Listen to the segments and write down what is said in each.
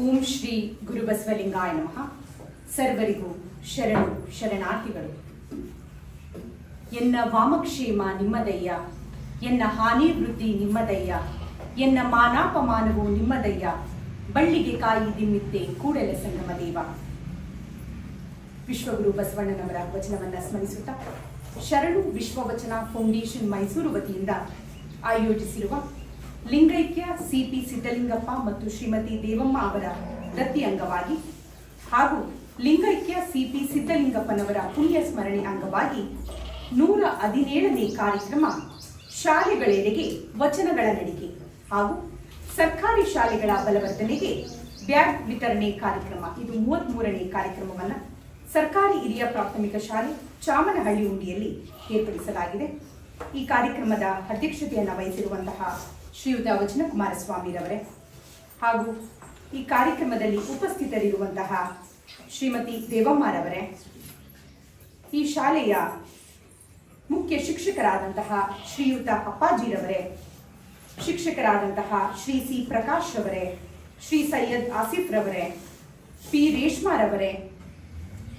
ಓಂ ಶ್ರೀ ಗುರುಬಸವಲಿಂಗಾಯ ನಮಃ. ಸರ್ವರಿಗೂ ಶರಣು ಶರಣಾರ್ಥಿಗಳು. ಎನ್ನ ವಾಮಕ್ಷೇಮ ನಿಮ್ಮದಯ್ಯ, ಎನ್ನ ಹಾನಿ ವೃದ್ಧಿ ನಿಮ್ಮದಯ್ಯ, ಎನ್ನ ಮಾನಾಪಮಾನವು ನಿಮ್ಮದಯ್ಯ, ಬಳ್ಳಿಗೆ ಕಾಯಿ ದಿಮ್ಮಿತ್ತೆ ಕೂಡಲ ಸಂಗಮ ದೇವ. ವಿಶ್ವಗುರು ಬಸವಣ್ಣನವರ ವಚನವನ್ನ ಸ್ಮರಿಸುತ್ತಾ, ಶರಣು ವಿಶ್ವವಚನ ಫೌಂಡೇಶನ್ ಮೈಸೂರು ವತಿಯಿಂದ ಆಯೋಜಿಸಿರುವ ಲಿಂಗೈಕ್ಯ, ಸಿಪಿ ಸಿದ್ದಲಿಂಗಪ್ಪ ಮತ್ತು ಶ್ರೀಮತಿ ದೇವಮ್ಮ ಅವರ ದತ್ತಿ ಅಂಗವಾಗಿ ಹಾಗೂ ಲಿಂಗೈಕ್ಯ, ಸಿಪಿ ಸಿದ್ದಲಿಂಗಪ್ಪನವರ ಪುಣ್ಯ ಸ್ಮರಣೆ ಅಂಗವಾಗಿ ನೂರ ಹದಿನೇಳನೇ ಕಾರ್ಯಕ್ರಮ ಶಾಲೆಗಳೆಡೆಗೆ ವಚನಗಳ ನಡಿಗೆ ಹಾಗೂ ಸರ್ಕಾರಿ ಶಾಲೆಗಳ ಬಲವರ್ಧನೆಗೆ ಬ್ಯಾಗ್ ವಿತರಣೆ ಕಾರ್ಯಕ್ರಮ. ಇದು ಮೂವತ್ತ್ ಮೂರನೇ ಕಾರ್ಯಕ್ರಮವನ್ನು ಸರ್ಕಾರಿ ಹಿರಿಯ ಪ್ರಾಥಮಿಕ ಶಾಲೆ ಚಾಮನಹಳ್ಳಿ ಉಂಡಿಯಲ್ಲಿ ಏರ್ಪಡಿಸಲಾಗಿದೆ. ಈ ಕಾರ್ಯಕ್ರಮದ ಅಧ್ಯಕ್ಷತೆಯನ್ನು ವಹಿಸಿರುವಂತಹ ಶ್ರೀಯುತ ವಚನ ಕುಮಾರಸ್ವಾಮಿರವರೇ. ಹಾಗೂ ಈ ಕಾರ್ಯಕ್ರಮದಲ್ಲಿ ಉಪಸ್ಥಿತರಿರುವಂತಹ ಶ್ರೀಮತಿ ದೇವಮ್ಮರವರೇ, ಈ ಶಾಲೆಯ ಮುಖ್ಯ ಶಿಕ್ಷಕರಾದಂತಹ ಶ್ರೀಯುತ ಅಪ್ಪಾಜಿರವರೇ, ಶಿಕ್ಷಕರಾದಂತಹ ಶ್ರೀ ಸಿ ಪ್ರಕಾಶ್ ರವರೇ, ಶ್ರೀ ಸೈಯದ್ ಆಸಿಫ್ ರವರೇ, ಪಿ ರೇಷ್ಮಾರವರೇ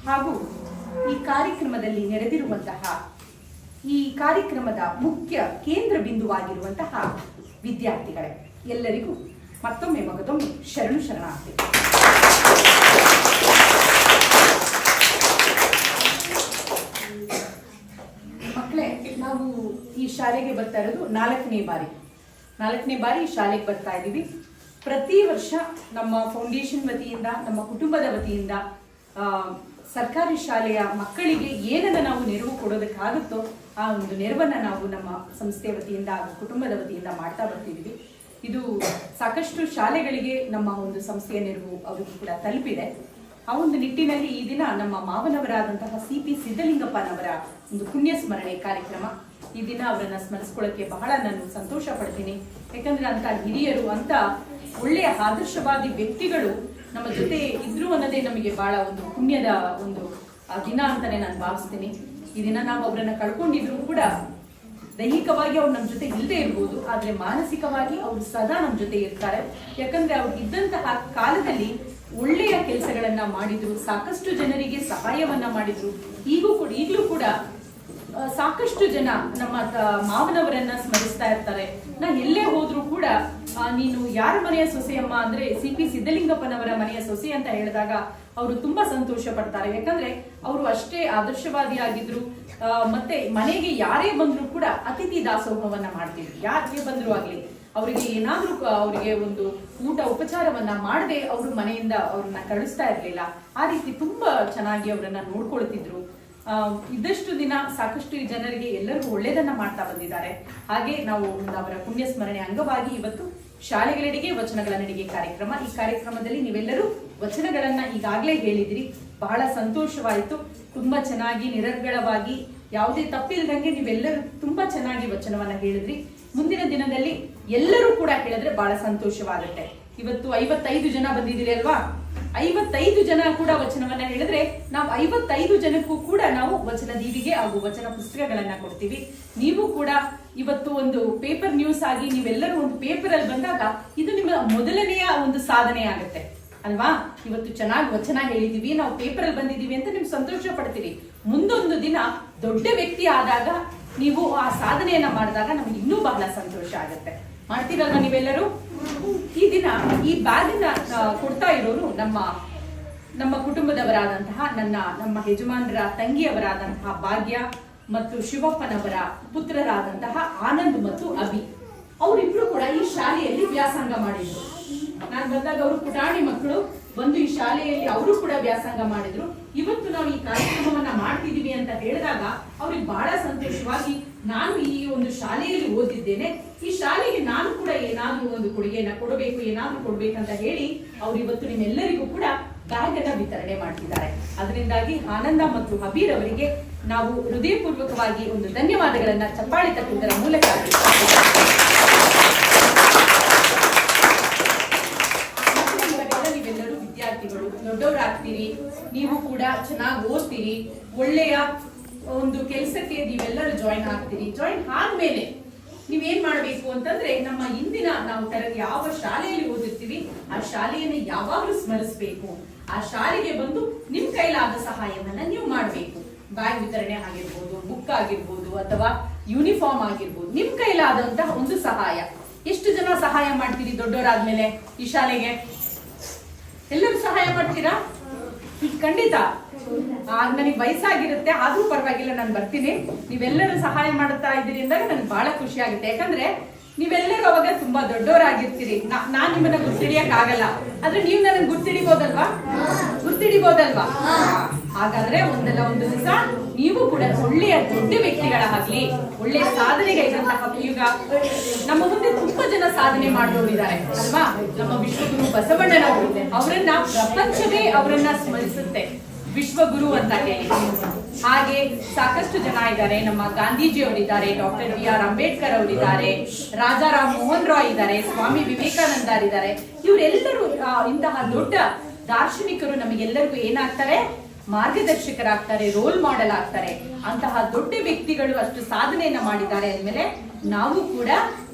ಹಾಗೂ ಈ ಕಾರ್ಯಕ್ರಮದಲ್ಲಿ ನೆರೆದಿರುವಂತಹ ಈ ಕಾರ್ಯಕ್ರಮದ ಮುಖ್ಯ ಕೇಂದ್ರ ಬಿಂದುವಾಗಿರುವಂತಹ ವಿದ್ಯಾರ್ಥಿಗಳೇ, ಎಲ್ಲರಿಗೂ ಮತ್ತೊಮ್ಮೆ ಮಗದೊಮ್ಮೆ ಶರಣು ಶರಣಾರ್ಥಿ. ಮಕ್ಕಳೇ, ನಾವು ಈ ಶಾಲೆಗೆ ಬರ್ತಾ ಇರೋದು ನಾಲ್ಕನೇ ಬಾರಿ. ನಾಲ್ಕನೇ ಬಾರಿ ಶಾಲೆಗೆ ಬರ್ತಾ ಇದ್ದೀವಿ. ಪ್ರತಿ ವರ್ಷ ನಮ್ಮ ಫೌಂಡೇಶನ್ ವತಿಯಿಂದ, ನಮ್ಮ ಕುಟುಂಬದ ವತಿಯಿಂದ ಸರ್ಕಾರಿ ಶಾಲೆಯ ಮಕ್ಕಳಿಗೆ ಏನನ್ನ ನಾವು ನೆರವು ಕೊಡೋದಕ್ಕಾಗುತ್ತೋ ಆ ಒಂದು ನೆರವನ್ನು ನಾವು ನಮ್ಮ ಸಂಸ್ಥೆ ವತಿಯಿಂದ ಹಾಗೂ ಕುಟುಂಬದ ವತಿಯಿಂದ ಮಾಡ್ತಾ ಬರ್ತಿದ್ದೀವಿ ಇದು ಸಾಕಷ್ಟು ಶಾಲೆಗಳಿಗೆ ನಮ್ಮ ಒಂದು ಸಂಸ್ಥೆಯ ನೆರವು ಅವರಿಗೂ ಕೂಡ ತಲುಪಿದೆ. ಆ ಒಂದು ನಿಟ್ಟಿನಲ್ಲಿ ಈ ದಿನ ನಮ್ಮ ಮಾವನವರಾದಂತಹ ಸಿ ಪಿ ಸಿದ್ದಲಿಂಗಪ್ಪನವರ ಒಂದು ಪುಣ್ಯ ಸ್ಮರಣೆ ಕಾರ್ಯಕ್ರಮ. ಈ ದಿನ ಅವರನ್ನು ಸ್ಮರಿಸ್ಕೊಳ್ಳೋಕೆ ಬಹಳ ನಾನು ಸಂತೋಷ ಪಡ್ತೀನಿ. ಯಾಕಂದ್ರೆ ಅಂತ ಹಿರಿಯರು ಅಂತ ಒಳ್ಳೆಯ ಆದರ್ಶವಾದಿ ವ್ಯಕ್ತಿಗಳು ನಮ್ಮ ಜೊತೆ ಇದ್ರು ಅನ್ನೋದೇ ನಮಗೆ ಬಹಳ ಒಂದು ಪುಣ್ಯದ ಒಂದು ದಿನ ಅಂತಾನೆ ನಾನು ಭಾವಿಸ್ತೀನಿ. ಈ ದಿನ ನಾವು ಅವರನ್ನ ಕಳ್ಕೊಂಡಿದ್ರು ಕೂಡ ದೈಹಿಕವಾಗಿ ಅವ್ರು ನಮ್ಮ ಜೊತೆ ಇಲ್ಲದೆ ಇರ್ಬೋದು, ಆದ್ರೆ ಮಾನಸಿಕವಾಗಿ ಅವರು ಸದಾ ನಮ್ಮ ಜೊತೆ ಇರ್ತಾರೆ. ಯಾಕಂದ್ರೆ ಅವ್ರು ಇದ್ದಂತಹ ಕಾಲದಲ್ಲಿ ಒಳ್ಳೆಯ ಕೆಲಸಗಳನ್ನ ಮಾಡಿದ್ರು, ಸಾಕಷ್ಟು ಜನರಿಗೆ ಸಹಾಯವನ್ನ ಮಾಡಿದ್ರು. ಈಗೂ ಕೂಡ, ಈಗಲೂ ಕೂಡ ಸಾಕಷ್ಟು ಜನ ನಮ್ಮ ಮಾವನವರನ್ನ ಸ್ಮರಿಸ್ತಾ ಇರ್ತಾರೆ. ನಾ ಎಲ್ಲೇ ಹೋದ್ರೂ ಕೂಡ ನೀನು ಯಾರ ಮನೆಯ ಸೊಸೆಯಮ್ಮ ಅಂದ್ರೆ ಸಿ ಪಿ ಸಿದ್ದಲಿಂಗಪ್ಪನವರ ಮನೆಯ ಸೊಸೆ ಅಂತ ಹೇಳಿದಾಗ ಅವರು ತುಂಬಾ ಸಂತೋಷ ಪಡ್ತಾರೆ. ಯಾಕಂದ್ರೆ ಅವರು ಅಷ್ಟೇ ಆದರ್ಶವಾದಿ ಆಗಿದ್ರು. ಮತ್ತೆ ಮನೆಗೆ ಯಾರೇ ಬಂದ್ರು ಕೂಡ ಅತಿಥಿ ದಾಸೋಹವನ್ನ ಮಾಡ್ತಿದ್ರು ಯಾರೇ ಬಂದ್ರು ಆಗ್ಲಿ, ಅವರಿಗೆ ಏನಾದ್ರೂ ಅವರಿಗೆ ಒಂದು ಊಟ ಉಪಚಾರವನ್ನ ಮಾಡದೆ ಅವರು ಮನೆಯಿಂದ ಅವ್ರನ್ನ ಕಳಿಸ್ತಾ ಇರ್ಲಿಲ್ಲ. ಆ ರೀತಿ ತುಂಬಾ ಚೆನ್ನಾಗಿ ಅವರನ್ನ ನೋಡ್ಕೊಳ್ತಿದ್ರು. ಇದ್ದಷ್ಟು ದಿನ ಸಾಕಷ್ಟು ಜನರಿಗೆ ಎಲ್ಲರಿಗೂ ಒಳ್ಳೇದನ್ನ ಮಾಡ್ತಾ ಬಂದಿದ್ದಾರೆ. ಹಾಗೆ ನಾವು ಅವರ ಪುಣ್ಯ ಸ್ಮರಣೆ ಅಂಗವಾಗಿ ಇವತ್ತು ಶಾಲೆಗಳೆಡೆಗೆ, ವಚನಗಳ ನಡಿಗೆ ಕಾರ್ಯಕ್ರಮ. ಈ ಕಾರ್ಯಕ್ರಮದಲ್ಲಿ ನೀವೆಲ್ಲರೂ ವಚನಗಳನ್ನ ಈಗಾಗಲೇ ಹೇಳಿದಿರಿ. ಬಹಳ ಸಂತೋಷವಾಯಿತು. ತುಂಬಾ ಚೆನ್ನಾಗಿ, ನಿರರ್ಗಳವಾಗಿ, ಯಾವುದೇ ತಪ್ಪಿಲ್ದಂಗೆ ನೀವೆಲ್ಲರೂ ತುಂಬಾ ಚೆನ್ನಾಗಿ ವಚನವನ್ನ ಹೇಳಿದ್ರಿ. ಮುಂದಿನ ದಿನದಲ್ಲಿ ಎಲ್ಲರೂ ಕೂಡ ಹೇಳಿದ್ರೆ ಬಹಳ ಸಂತೋಷವಾಗುತ್ತೆ. ಇವತ್ತು ಐವತ್ತೈದು ಜನ ಬಂದಿದ್ದೀರಿ ಅಲ್ವಾ? ಐವತ್ತೈದು ಜನ ಕೂಡ ವಚನವನ್ನ ಹೇಳಿದ್ರೆ ನಾವು ಐವತ್ತೈದು ಜನಕ್ಕೂ ಕೂಡ ನಾವು ವಚನ ದೀವಿಗೆ ಹಾಗೂ ವಚನ ಪುಸ್ತಕಗಳನ್ನ ಕೊಡ್ತೀವಿ. ನೀವು ಕೂಡ ಇವತ್ತು ಒಂದು ಪೇಪರ್ ನ್ಯೂಸ್ ಆಗಿ ನೀವೆಲ್ಲರೂ ಒಂದು ಪೇಪರ್ ಅಲ್ಲಿ ಬಂದಾಗ ಇದು ನಿಮ್ಮ ಮೊದಲನೆಯ ಒಂದು ಸಾಧನೆ ಆಗುತ್ತೆ. ಅಲ್ವಾ? ಇವತ್ತು ಚೆನ್ನಾಗಿ ವಚನ ಹೇಳಿದೀವಿ, ನಾವು ಪೇಪರ್ ಅಲ್ಲಿ ಬಂದಿದ್ದೀವಿ ಅಂತ ನಿಮ್ಗೆ ಸಂತೋಷ ಪಡ್ತೀವಿ ಮುಂದೊಂದು ದಿನ ದೊಡ್ಡ ವ್ಯಕ್ತಿ ಆದಾಗ ನೀವು ಆ ಸಾಧನೆಯನ್ನ ಮಾಡಿದಾಗ ನಮ್ಗೆ ಇನ್ನೂ ಬಹಳ ಸಂತೋಷ ಆಗುತ್ತೆ. ಮಾಡ್ತೀರಲ್ವಾ ನೀವೆಲ್ಲರೂ? ಈ ದಿನ, ಈ ಬ್ಯಾಗಿನ ಕೊಡ್ತಾ ಇರೋರು ನಮ್ಮ ನಮ್ಮ ಕುಟುಂಬದವರಾದಂತಹ ನನ್ನ, ನಮ್ಮ ಯಜಮಾನರ ತಂಗಿಯವರಾದಂತಹ ಭಾಗ್ಯ ಮತ್ತು ಶಿವಪ್ಪನವರ ಪುತ್ರರಾದಂತಹ ಆನಂದ್ ಮತ್ತು ಅಭಿ. ಅವರಿಬ್ರು ಕೂಡ ಈ ಶಾಲೆಯಲ್ಲಿ ವ್ಯಾಸಂಗ ಮಾಡಿದ್ರು. ನಾನು ಬಂದಾಗ ಅವರು ಪುಟಾಣಿ ಮಕ್ಕಳು ಬಂದು ಈ ಶಾಲೆಯಲ್ಲಿ ಅವರು ಕೂಡ ವ್ಯಾಸಂಗ ಮಾಡಿದ್ರು. ಇವತ್ತು ನಾವು ಈ ಕಾರ್ಯಕ್ರಮವನ್ನ ಮಾಡ್ತಿದೀವಿ ಅಂತ ಹೇಳಿದಾಗ ಅವ್ರಿಗೆ ಬಹಳ ಸಂತೋಷವಾಗಿ ನಾನು ಈ ಒಂದು ಶಾಲೆಯಲ್ಲಿ ಓದಿದ್ದೇನೆ. ಈ ಶಾಲೆಗೆ ನಾನು ಏನಾದ್ರೂ ಒಂದು ಕೊಡುಗೆಯನ್ನ ಕೊಡಬೇಕು, ಏನಾದ್ರೂ ಕೊಡ್ಬೇಕಂತ ಹೇಳಿ ಅವ್ರು ಇವತ್ತು ನಿಮ್ಮೆಲ್ಲರಿಗೂ ಕೂಡ ಬ್ಯಾಗ್ ವಿತರಣೆ ಮಾಡ್ತಿದ್ದಾರೆ. ಅದರಿಂದಾಗಿ ಆನಂದ ಮತ್ತು ಹಬೀರ್ ಅವರಿಗೆ ನಾವು ಹೃದಯಪೂರ್ವಕವಾಗಿ ಒಂದು ಧನ್ಯವಾದಗಳನ್ನ ಚಪ್ಪಾಳೆ ತಟ್ಟುವುದರ ಮೂಲಕ ನೀವೆಲ್ಲರೂ ವಿದ್ಯಾರ್ಥಿಗಳು, ದೊಡ್ಡವರಾಗ್ತೀರಿ, ನೀವು ಕೂಡ ಚೆನ್ನಾಗಿ ಓದ್ತೀರಿ, ಒಳ್ಳೆಯ ಒಂದು ಕೆಲಸಕ್ಕೆ ನೀವೆಲ್ಲರೂ ಜಾಯಿನ್ ಆಗ್ತೀರಿ. ಜಾಯಿನ್ ಆದ್ಮೇಲೆ ನೀವೇನ್ ಮಾಡಬೇಕು ಅಂತಂದ್ರೆ ನಮ್ಮ ಇಂದಿನ ನಾವು ತರ ಯಾವ ಶಾಲೆಯಲ್ಲಿ ಓದಿರ್ತೀವಿ ಆ ಶಾಲೆಯನ್ನು ಯಾವಾಗಲೂ ಸ್ಮರಿಸಬೇಕು. ಆ ಶಾಲೆಗೆ ಬಂದು ನಿಮ್ ಕೈಲಾದ ಸಹಾಯವನ್ನ ನೀವು ಮಾಡಬೇಕು. ಬ್ಯಾಗ್ ವಿತರಣೆ ಆಗಿರ್ಬೋದು ಬುಕ್ ಆಗಿರ್ಬೋದು ಅಥವಾ ಯೂನಿಫಾರ್ಮ್ ಆಗಿರ್ಬೋದು, ನಿಮ್ ಕೈಲಾದಂತಹ ಒಂದು ಸಹಾಯ. ಎಷ್ಟು ಜನ ಸಹಾಯ ಮಾಡ್ತೀರಿ ದೊಡ್ಡವರಾದ್ಮೇಲೆ ಈ ಶಾಲೆಗೆ? ಎಲ್ಲರೂ ಸಹಾಯ ಮಾಡ್ತೀರಾ? ಖಂಡಿತ. ಆಗ ನನಗೆ ವಯಸ್ಸಾಗಿರುತ್ತೆ, ಆದ್ರೂ ಪರವಾಗಿಲ್ಲ, ನಾನು ಬರ್ತೀನಿ. ನೀವೆಲ್ಲರೂ ಸಹಾಯ ಮಾಡ್ತಾ ಇದ್ದೀರಿ ಅಂದಾಗ ನನಗೆ ಬಹಳ ಖುಷಿ ಆಗುತ್ತೆ ಯಾಕಂದ್ರೆ ನೀವೆಲ್ಲರೂ ಅವಾಗ ತುಂಬಾ ದೊಡ್ಡವರಾಗಿರ್ತೀರಿ. ನಾನ್ ನಿಮ್ಮನ್ನ ಗುರ್ತಿಡಿಯಕ್ ಆಗಲ್ಲ ಆದ್ರೆ ನೀವು ನನಗೆ ಗುರ್ತಿಡಿಬೋದಲ್ವಾ? ಗುರ್ತಿಡಿಬೋದಲ್ವಾ? ಹಾಗಾದ್ರೆ ಒಂದಲ್ಲ ಒಂದು ದಿವಸ ನೀವು ಕೂಡ ಒಳ್ಳೆಯ ದೊಡ್ಡ ವ್ಯಕ್ತಿಗಳಾಗ್ಲಿ ಒಳ್ಳೆಯ ಸಾಧನೆಗೈದಂತಹ ಈಗ ನಮ್ಮ ಮುಂದೆ ತುಂಬಾ ಜನ ಸಾಧನೆ ಮಾಡಿದವರಿದ್ದಾರೆ, ಅಲ್ವಾ? ನಮ್ಮ ವಿಶ್ವಗುರು ಬಸವಣ್ಣನವರು. ಅವರನ್ನ ಪ್ರಪಂಚವೇ ಅವರನ್ನ ಸ್ಮರಿಸುತ್ತೆ. ವಿಶ್ವಗುರು ಅಂತ ಹೇಳಿ ಹಾಗೆ ಸಾಕಷ್ಟು ಜನ ಇದ್ದಾರೆ. ನಮ್ಮ ಗಾಂಧೀಜಿ ಅವರಿದ್ದಾರೆ ಡಾಕ್ಟರ್ ಬಿ ಆರ್ ಅಂಬೇಡ್ಕರ್ ಅವರಿದ್ದಾರೆ ರಾಜಾರಾಮ್ ಮೋಹನ್ ರಾಯ್ ಇದ್ದಾರೆ, ಸ್ವಾಮಿ ವಿವೇಕಾನಂದ ಇದ್ದಾರೆ. ಇವರೆಲ್ಲರೂ ಇಂತಹ ದೊಡ್ಡ ದಾರ್ಶನಿಕರು ನಮಗೆಲ್ಲರಿಗೂ ಏನಾಗ್ತಾರೆ? ಮಾರ್ಗದರ್ಶಕರಾಗ್ತಾರೆ, ರೋಲ್ ಮಾಡೆಲ್ ಆಗ್ತಾರೆ ಅಂತಹ ದೊಡ್ಡ ವ್ಯಕ್ತಿಗಳು ಅಷ್ಟು ಸಾಧನೆಯನ್ನ ಮಾಡಿದ್ದಾರೆ ಅಂದಮೇಲೆ ನಾವು ಕೂಡ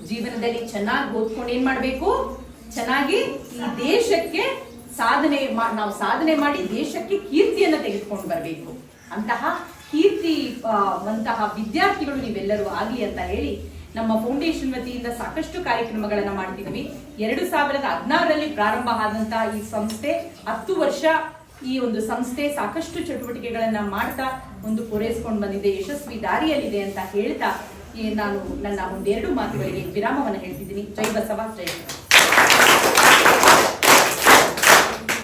ಜೀವನದಲ್ಲಿ ಚೆನ್ನಾಗಿ ಓದ್ಕೊಂಡು ಏನ್ ಮಾಡ್ಬೇಕು? ಚೆನ್ನಾಗಿ ಈ ದೇಶಕ್ಕೆ ಸಾಧನೆ ನಾವು ಸಾಧನೆ ಮಾಡಿ ದೇಶಕ್ಕೆ ಕೀರ್ತಿಯನ್ನ ತೆಗೆದುಕೊಂಡು ಬರಬೇಕು. ಅಂತಹ ಕೀರ್ತಿ ಅಂತಹ ವಿದ್ಯಾರ್ಥಿಗಳು ನೀವೆಲ್ಲರೂ ಆಗಲಿ ಅಂತ ಹೇಳಿ ನಮ್ಮ ಫೌಂಡೇಶನ್ ವತಿಯಿಂದ ಸಾಕಷ್ಟು ಕಾರ್ಯಕ್ರಮಗಳನ್ನು ಮಾಡ್ತಿದ್ವಿ ಎರಡು ಸಾವಿರದ ಹದಿನಾರರಲ್ಲಿ ಪ್ರಾರಂಭ ಆದಂತಹ ಈ ಸಂಸ್ಥೆ, ಹತ್ತು ವರ್ಷ ಈ ಒಂದು ಸಂಸ್ಥೆ ಸಾಕಷ್ಟು ಚಟುವಟಿಕೆಗಳನ್ನ ಮಾಡ್ತಾ ಒಂದು ಪೂರೈಸ್ಕೊಂಡು ಬಂದಿದೆ, ಯಶಸ್ವಿ ದಾರಿಯಲ್ಲಿದೆ ಅಂತ ಹೇಳ್ತಾ ನಾನು ನನ್ನ ಒಂದೆರಡು ಮಾತುಗಳಿಗೆ ವಿರಾಮವನ್ನು ಹೇಳ್ತಿದ್ದೀನಿ. ಜೈ ಬಸವ, ಜೈ